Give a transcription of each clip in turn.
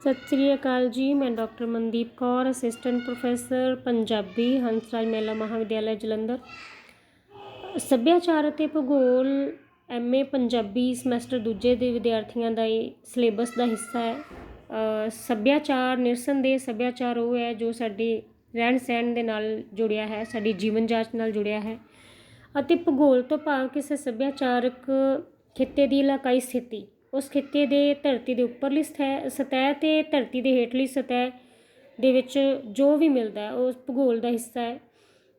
ਸਤਿ ਸ੍ਰੀ ਅਕਾਲ ਜੀ, ਮੈਂ doctor Mandeep Kaur, assistant professor Punjabi, Hansraj Mahila Mahavidyalaya Jalandhar. ਸੱਭਿਆਚਾਰ ਅਤੇ ਭੂਗੋਲ ਐਮਏ ਪੰਜਾਬੀ ਸਮੈਸਟਰ ਦੂਜੇ ਦੇ ਵਿਦਿਆਰਥੀਆਂ ਦਾ ਇਹ ਸਿਲੇਬਸ ਦਾ ਹਿੱਸਾ ਹੈ। ਸੱਭਿਆਚਾਰ ਨਿਰਸੰਦੇਹ ਸੱਭਿਆਚਾਰ ਉਹ ਹੈ ਜੋ ਸਾਡੇ ਰਹਿਣ ਸਹਿਣ ਦੇ ਨਾਲ ਜੁੜਿਆ ਹੈ, ਸਾਡੀ ਜੀਵਨ ਜਾਂਚ ਨਾਲ ਜੁੜਿਆ ਹੈ ਅਤੇ ਭੂਗੋਲ ਤੋਂ ਭਾਵ ਕਿਸੇ ਸੱਭਿਆਚਾਰਕ ਖਿੱਤੇ ਦੀ ਇਲਾਕਾਈ ਸਥਿਤੀ। ਉਸ ਖਿੱਤੇ ਦੇ ਧਰਤੀ ਦੇ ਉੱਪਰਲੀ ਸਤਹਿ, ਸਤਹ ਅਤੇ ਧਰਤੀ ਦੇ ਹੇਠਲੀ ਸਤਹ ਦੇ ਵਿੱਚ ਜੋ ਵੀ ਮਿਲਦਾ ਉਹ ਭੂਗੋਲ ਦਾ ਹਿੱਸਾ ਹੈ।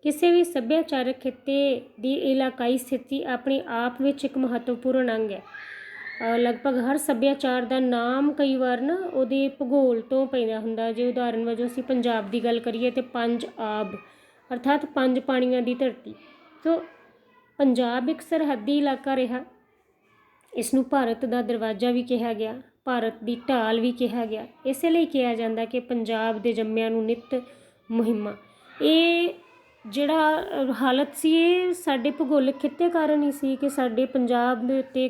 ਕਿਸੇ ਵੀ ਸੱਭਿਆਚਾਰਕ ਖਿੱਤੇ ਦੀ ਇਲਾਕਾਈ ਸਥਿਤੀ ਆਪਣੇ ਆਪ ਵਿੱਚ ਇੱਕ ਮਹੱਤਵਪੂਰਨ ਅੰਗ ਹੈ। ਲਗਭਗ ਹਰ ਸੱਭਿਆਚਾਰ ਦਾ ਨਾਮ ਕਈ ਵਾਰ ਨਾ ਉਹਦੇ ਭੂਗੋਲ ਤੋਂ ਪੈਂਦਾ ਹੁੰਦਾ ਜੇ ਉਦਾਹਰਨ ਵਜੋਂ ਅਸੀਂ ਪੰਜਾਬ ਦੀ ਗੱਲ ਕਰੀਏ ਤੇ ਪੰਜ ਆਬ, ਅਰਥਾਤ ਪੰਜ ਪਾਣੀਆਂ ਦੀ ਧਰਤੀ। ਸੋ ਪੰਜਾਬ ਇੱਕ ਸਰਹੱਦੀ ਇਲਾਕਾ ਰਿਹਾ। ਇਸ ਨੂੰ ਭਾਰਤ ਦਾ ਦਰਵਾਜ਼ਾ ਵੀ ਕਿਹਾ ਗਿਆ, ਭਾਰਤ ਦੀ ਢਾਲ ਵੀ ਕਿਹਾ ਗਿਆ। ਇਸੇ ਲਈ ਕਿਹਾ ਜਾਂਦਾ ਕਿ ਪੰਜਾਬ ਦੇ ਜੰਮਿਆਂ ਨੂੰ ਨਿਤ ਮੁਹਿੰਮਾਂ। ਇਹ ਜਿਹੜਾ ਹਾਲਤ ਸੀ, ਇਹ ਸਾਡੇ ਭੂਗੋਲਿਕ ਖਿੱਤੇ ਕਾਰਨ ਹੀ ਸੀ ਕਿ ਸਾਡੇ ਪੰਜਾਬ ਦੇ ਉੱਤੇ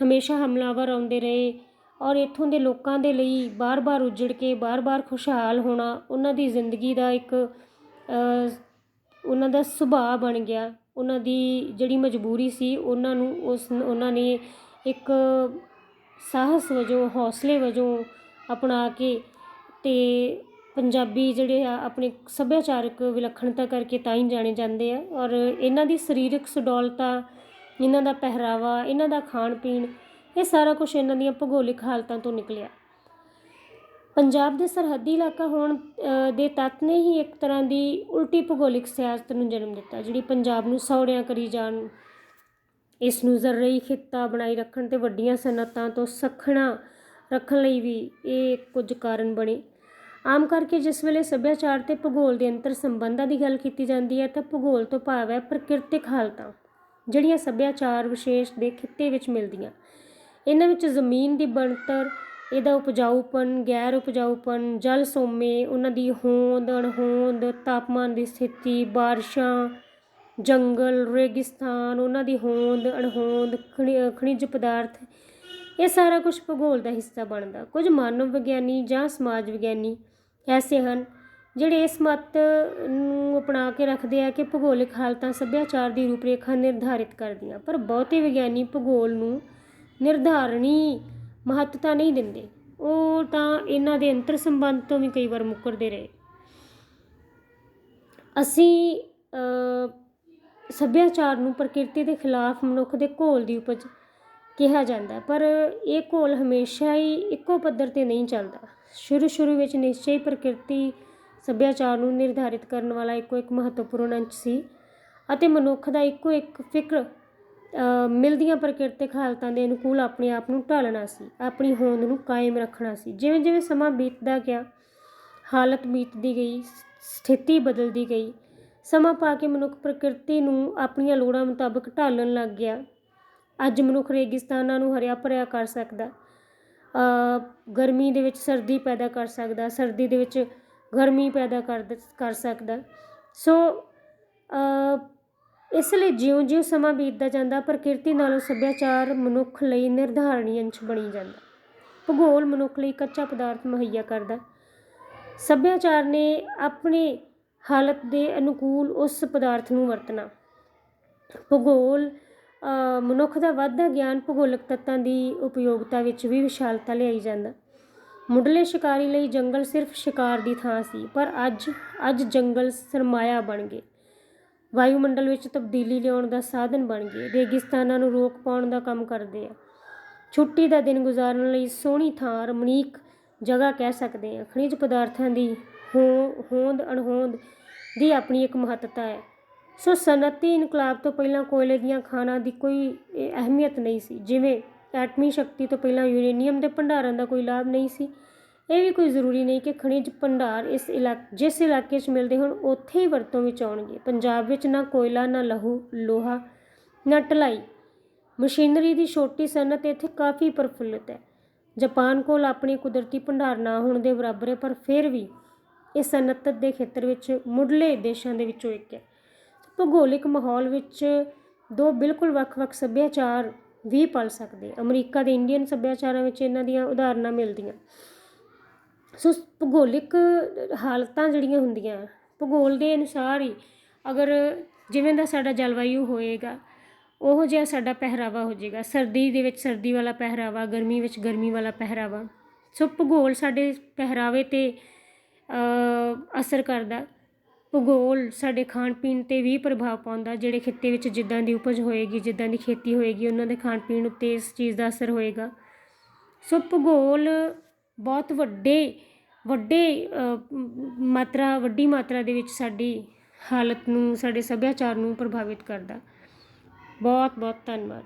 ਹਮੇਸ਼ਾ ਹਮਲਾਵਰ ਆਉਂਦੇ ਰਹੇ ਔਰ ਇੱਥੋਂ ਦੇ ਲੋਕਾਂ ਦੇ ਲਈ ਬਾਰ-ਬਾਰ ਉਜੜ ਕੇ, ਬਾਰ-ਬਾਰ ਖੁਸ਼ਹਾਲ ਹੋਣਾ, ਉਹਨਾਂ ਦੀ ਜ਼ਿੰਦਗੀ ਦਾ ਇੱਕ ਉਹਨਾਂ ਦਾ ਸੁਭਾਅ ਬਣ ਗਿਆ। ਉਹਨਾਂ ਦੀ ਜਿਹੜੀ ਮਜਬੂਰੀ ਸੀ, ਉਹਨਾਂ ਨੂੰ ਉਸ ਉਹਨਾਂ ਨੇ ਇੱਕ ਸਾਹਸ ਵਜੋਂ, ਹੌਸਲੇ ਵਜੋਂ ਅਪਣਾ ਕੇ ਅਤੇ ਪੰਜਾਬੀ ਜਿਹੜੇ ਆ, ਆਪਣੇ ਸੱਭਿਆਚਾਰਕ ਵਿਲੱਖਣਤਾ ਕਰਕੇ ਤਾਂ ਹੀ ਜਾਣੇ ਜਾਂਦੇ ਆ। ਔਰ ਇਹਨਾਂ ਦੀ ਸਰੀਰਕ ਸੁਡੌਲਤਾ, ਇਹਨਾਂ ਦਾ ਪਹਿਰਾਵਾ, ਇਹਨਾਂ ਦਾ ਖਾਣ ਪੀਣ ਇਹ ਸਾਰਾ ਕੁਛ ਇਹਨਾਂ ਦੀਆਂ ਭੂਗੋਲਿਕ ਹਾਲਤਾਂ ਤੋਂ ਨਿਕਲਿਆ। ਪੰਜਾਬ ਦੇ ਸਰਹੱਦੀ ਇਲਾਕਾ ਹੋਣ ਦੇ ਤੱਤ ਨੇ ਹੀ ਇੱਕ ਤਰ੍ਹਾਂ ਦੀ ਉਲਟੀ ਭੂਗੋਲਿਕ ਸਿਆਸਤ ਨੂੰ ਜਨਮ ਦਿੱਤਾ, ਜਿਹੜੀ ਪੰਜਾਬ ਨੂੰ ਸੌੜਿਆਂ ਕਰੀ ਜਾਣ। ਇਸ ਨੂੰ ਜ਼ਰਰੀ ਖਿੱਤਾ ਬਣਾਈ ਰੱਖਣ ਤੇ ਵੱਡੀਆਂ ਸਨਅਤਾਂ ਤੋਂ ਸਖਣਾ ਰੱਖਣ ਲਈ ਵੀ ਇਹ ਕੁਝ ਕਾਰਨ ਬਣੇ। ਆਮ ਕਰਕੇ ਜਿਸ ਵੇਲੇ ਸੱਭਿਆਚਾਰ ਤੇ ਭੂਗੋਲ ਦੇ ਅੰਤਰ ਸੰਬੰਧਾਂ ਦੀ ਗੱਲ ਕੀਤੀ ਜਾਂਦੀ ਹੈ, ਤਾਂ ਭੂਗੋਲ ਤੋਂ ਭਾਵ ਹੈ ਪ੍ਰਕਿਰਤਿਕ ਹਾਲਤਾਂ, ਜਿਹੜੀਆਂ ਸੱਭਿਆਚਾਰ ਵਿਸ਼ੇਸ਼ ਦੇ ਖਿੱਤੇ ਵਿੱਚ ਮਿਲਦੀਆਂ। ਇਹਨਾਂ ਵਿੱਚ ਜ਼ਮੀਨ ਦੀ ਬਣਤਰ ਇਹਦਾ ਉਪਜਾਊਪਣ ਗੈਰ ਉਪਜਾਊਪਣ ਜਲ ਸੋਮੇ, ਉਹਨਾਂ ਦੀ ਹੋਂਦ, ਅਣਹੋਂਦ, ਤਾਪਮਾਨ ਦੀ ਸਥਿਤੀ, ਬਾਰਿਸ਼ਾਂ, ਜੰਗਲ, ਰੇਗਿਸਤਾਨ, ਉਹਨਾਂ ਦੀ ਹੋਂਦ, ਅਣਹੋਂਦ, ਖਣਿ- ਖਣਿਜ ਪਦਾਰਥ, ਇਹ ਸਾਰਾ ਕੁਝ ਭੂਗੋਲ ਦਾ ਹਿੱਸਾ ਬਣਦਾ। ਕੁਝ ਮਾਨਵ ਵਿਗਿਆਨੀ ਜਾਂ ਸਮਾਜ ਵਿਗਿਆਨੀ ਐਸੇ ਹਨ ਜਿਹੜੇ ਇਸ ਮਤ ਨੂੰ ਅਪਣਾ ਕੇ ਰੱਖਦੇ ਆ ਕਿ ਭੂਗੋਲਿਕ ਹਾਲਤਾਂ ਸੱਭਿਆਚਾਰ ਦੀ ਰੂਪਰੇਖਾ ਨਿਰਧਾਰਿਤ ਕਰਦੀਆਂ। ਪਰ ਬਹੁਤੇ ਵਿਗਿਆਨੀ ਭੂਗੋਲ ਨੂੰ ਨਿਰਧਾਰਣੀ ਮਹੱਤਤਾ ਨਹੀਂ ਦਿੰਦੇ। ਉਹ ਤਾਂ ਇਹਨਾਂ ਦੇ ਅੰਤਰ ਸੰਬੰਧ ਤੋਂ ਵੀ ਕਈ ਵਾਰ ਮੁੱਕਰਦੇ ਰਹੇ। ਅਸੀਂ ਸੱਭਿਆਚਾਰ ਨੂੰ ਪ੍ਰਕਿਰਤੀ ਦੇ ਖਿਲਾਫ ਮਨੁੱਖ ਦੇ ਘੋਲ ਦੀ ਉਪਜ ਕਿਹਾ ਜਾਂਦਾ ਪਰ ਇਹ ਘੋਲ ਹਮੇਸ਼ਾ ਹੀ ਇੱਕੋ ਪੱਧਰ ਤੇ ਨਹੀਂ ਚੱਲਦਾ। ਸ਼ੁਰੂ ਸ਼ੁਰੂ ਵਿੱਚ ਨਿਸ਼ਚੈ ਪ੍ਰਕਿਰਤੀ ਸੱਭਿਆਚਾਰ ਨੂੰ ਨਿਰਧਾਰਿਤ ਕਰਨ ਵਾਲਾ ਇੱਕੋ ਇੱਕ ਮਹੱਤਵਪੂਰਨ ਅੰਸ਼ ਸੀ ਅਤੇ ਮਨੁੱਖ ਦਾ ਇੱਕੋ ਇੱਕ ਫਿਕਰ ਮਿਲਦੀਆਂ ਪ੍ਰਕਿਰਤਿਕ ਹਾਲਤਾਂ ਦੇ ਅਨੁਕੂਲ ਆਪਣੇ ਆਪ ਨੂੰ ਢਾਲਣਾ ਸੀ, ਆਪਣੀ ਹੋਂਦ ਨੂੰ ਕਾਇਮ ਰੱਖਣਾ ਸੀ। ਜਿਵੇਂ ਜਿਵੇਂ ਸਮਾਂ ਬੀਤਦਾ ਗਿਆ, ਹਾਲਤ ਬੀਤਦੀ ਗਈ, ਸਥਿਤੀ ਬਦਲਦੀ ਗਈ, ਸਮਾਂ ਪਾ ਕੇ ਮਨੁੱਖ ਪ੍ਰਕਿਰਤੀ ਨੂੰ ਆਪਣੀਆਂ ਲੋੜਾਂ ਮੁਤਾਬਕ ਢਾਲਣ ਲੱਗ ਗਿਆ। ਅੱਜ ਮਨੁੱਖ ਰੇਗਿਸਤਾਨਾਂ ਨੂੰ ਹਰਿਆ ਭਰਿਆ ਕਰ ਸਕਦਾ ਗਰਮੀ ਦੇ ਵਿੱਚ ਸਰਦੀ ਪੈਦਾ ਕਰ ਸਕਦਾ, ਸਰਦੀ ਦੇ ਵਿੱਚ ਗਰਮੀ ਪੈਦਾ ਕਰ ਕਰ ਸਕਦਾ। ਸੋ ਇਸ ਲਈ ਜਿਉਂ-ਜਿਉਂ ਸਮਾਂ ਬੀਤਦਾ ਜਾਂਦਾ, ਪ੍ਰਕਿਰਤੀ ਨਾਲੋਂ ਸੱਭਿਆਚਾਰ ਮਨੁੱਖ ਲਈ ਨਿਰਧਾਰਣੀ ਅੰਸ਼ ਬਣੀ ਜਾਂਦਾ। ਭੂਗੋਲ ਮਨੁੱਖ ਲਈ ਕੱਚਾ ਪਦਾਰਥ ਮੁਹੱਈਆ ਕਰਦਾ। ਸੱਭਿਆਚਾਰ ਨੇ ਆਪਣੇ ਹਾਲਤ ਦੇ ਅਨੁਕੂਲ ਉਸ ਪਦਾਰਥ ਨੂੰ ਵਰਤਣਾ। ਭੂਗੋਲ ਮਨੁੱਖ ਦਾ ਵਾਧਾ ਗਿਆਨ ਭੂਗੋਲਿਕ ਤੱਤਾਂ ਦੀ ਉਪਯੋਗਤਾ ਵਿੱਚ ਵੀ ਵਿਸ਼ਾਲਤਾ ਲਿਆਈ ਜਾਂਦਾ। ਮੁੱਢਲੇ ਸ਼ਿਕਾਰੀ ਲਈ ਜੰਗਲ ਸਿਰਫ ਸ਼ਿਕਾਰ ਦੀ ਥਾਂ ਸੀ, ਪਰ ਅੱਜ ਅੱਜ ਜੰਗਲ ਸਰਮਾਇਆ ਬਣ ਗਏ। ਵਾਯੂਮੰਡਲ ਵਿੱਚ ਤਬਦੀਲੀ ਲਿਆਉਣ ਦਾ ਸਾਧਨ ਬਣ ਗਏ। ਰੇਗਿਸਤਾਨਾਂ ਨੂੰ ਰੋਕ ਪਾਉਣ ਦਾ ਕੰਮ ਕਰਦੇ ਆ। ਛੁੱਟੀ ਦਾ ਦਿਨ ਗੁਜ਼ਾਰਨ ਲਈ ਸੋਹਣੀ ਥਾਂ, ਰਮਣੀਕ ਜਗ੍ਹਾ ਕਹਿ ਸਕਦੇ ਆ। ਖਣਿਜ ਪਦਾਰਥਾਂ ਦੀ ਹੋ- ਹੋਂਦ ਅਣਹੋਂਦ ਦੀ ਆਪਣੀ ਇੱਕ ਮਹੱਤਤਾ ਹੈ। ਸੋ ਸਨਅਤੀ ਇਨਕਲਾਬ ਤੋਂ ਪਹਿਲਾਂ ਕੋਇਲੇ ਦੀਆਂ ਖਾਣਾਂ ਦੀ ਕੋਈ ਅਹਿਮੀਅਤ ਨਹੀਂ ਸੀ। ਜਿਵੇਂ ਐਟਮੀ ਸ਼ਕਤੀ ਤੋਂ ਪਹਿਲਾਂ ਯੂਰੇਨੀਅਮ ਦੇ ਭੰਡਾਰਾਂ ਦਾ ਕੋਈ ਲਾਭ ਨਹੀਂ ਸੀ। ਇਹ ਵੀ ਕੋਈ ਜ਼ਰੂਰੀ ਨਹੀਂ ਕਿ ਖਣਿਜ ਭੰਡਾਰ ਇਸ ਇਲਾਕੇ, ਜਿਸ ਇਲਾਕੇ 'ਚ ਮਿਲਦੇ ਹੋਣ, ਉੱਥੇ ਹੀ ਵਰਤੋਂ ਵਿੱਚ ਆਉਣਗੇ। ਪੰਜਾਬ ਵਿੱਚ ਨਾ ਕੋਇਲਾ, ਨਾ ਲਹੂ, ਲੋਹਾ, ਨਾ ਢਲਾਈ। ਮਸ਼ੀਨਰੀ ਦੀ ਛੋਟੀ ਸਨਅਤ ਇੱਥੇ ਕਾਫੀ ਪ੍ਰਫੁੱਲਿਤ ਹੈ। ਜਾਪਾਨ ਕੋਲ ਆਪਣੀ ਕੁਦਰਤੀ ਭੰਡਾਰ ਨਾ ਹੋਣ ਦੇ ਬਰਾਬਰ ਹੈ, ਪਰ ਫਿਰ ਵੀ ਇਹ ਸਨਅਤ ਦੇ ਖੇਤਰ ਵਿੱਚ ਮੁੱਢਲੇ ਦੇਸ਼ਾਂ ਦੇ ਵਿੱਚੋਂ ਇੱਕ ਹੈ। ਭੂਗੋਲਿਕ ਮਾਹੌਲ ਵਿੱਚ ਦੋ ਬਿਲਕੁਲ ਵੱਖ-ਵੱਖ ਸੱਭਿਆਚਾਰ ਵੀ ਪਲ ਸਕਦੇ ਅਮਰੀਕਾ ਦੇ ਇੰਡੀਅਨ ਸੱਭਿਆਚਾਰਾਂ ਵਿੱਚ ਇਹਨਾਂ ਦੀਆਂ ਉਦਾਹਰਨਾਂ ਮਿਲਦੀਆਂ। ਸੋ ਭੂਗੋਲਿਕ ਹਾਲਤਾਂ ਜਿਹੜੀਆਂ ਹੁੰਦੀਆਂ, ਭੂਗੋਲ ਦੇ ਅਨੁਸਾਰ ਹੀ ਅਗਰ ਜਿਵੇਂ ਦਾ ਸਾਡਾ ਜਲਵਾਯੂ ਹੋਏਗਾ, ਉਹੋ ਜਿਹਾ ਸਾਡਾ ਪਹਿਰਾਵਾ ਹੋ ਜਾਏਗਾ। ਸਰਦੀ ਦੇ ਵਿੱਚ ਸਰਦੀ ਵਾਲਾ ਪਹਿਰਾਵਾ, ਗਰਮੀ ਵਿੱਚ ਗਰਮੀ ਵਾਲਾ ਪਹਿਰਾਵਾ। ਸੋ ਭੂਗੋਲ ਸਾਡੇ ਪਹਿਰਾਵੇ 'ਤੇ ਅਸਰ ਕਰਦਾ। ਭੂਗੋਲ ਸਾਡੇ ਖਾਣ ਪੀਣ 'ਤੇ ਵੀ ਪ੍ਰਭਾਵ ਪਾਉਂਦਾ, ਜਿਹੜੇ ਖਿੱਤੇ ਵਿੱਚ ਜਿੱਦਾਂ ਦੀ ਉਪਜ ਹੋਏਗੀ, ਜਿੱਦਾਂ ਦੀ ਖੇਤੀ ਹੋਏਗੀ, ਉਹਨਾਂ ਦੇ ਖਾਣ ਪੀਣ ਉੱਤੇ ਇਸ ਚੀਜ਼ ਦਾ ਅਸਰ ਹੋਏਗਾ। ਸੋ ਭੂਗੋਲ ਬਹੁਤ ਵੱਡੇ ਵੱਡੇ ਮਾਤਰਾ, ਵੱਡੀ ਮਾਤਰਾ ਦੇ ਵਿੱਚ ਸਾਡੀ ਹਾਲਤ ਨੂੰ, ਸਾਡੇ ਸੱਭਿਆਚਾਰ ਨੂੰ ਪ੍ਰਭਾਵਿਤ ਕਰਦਾ। ਬਹੁਤ ਬਹੁਤ ਧੰਨਵਾਦ।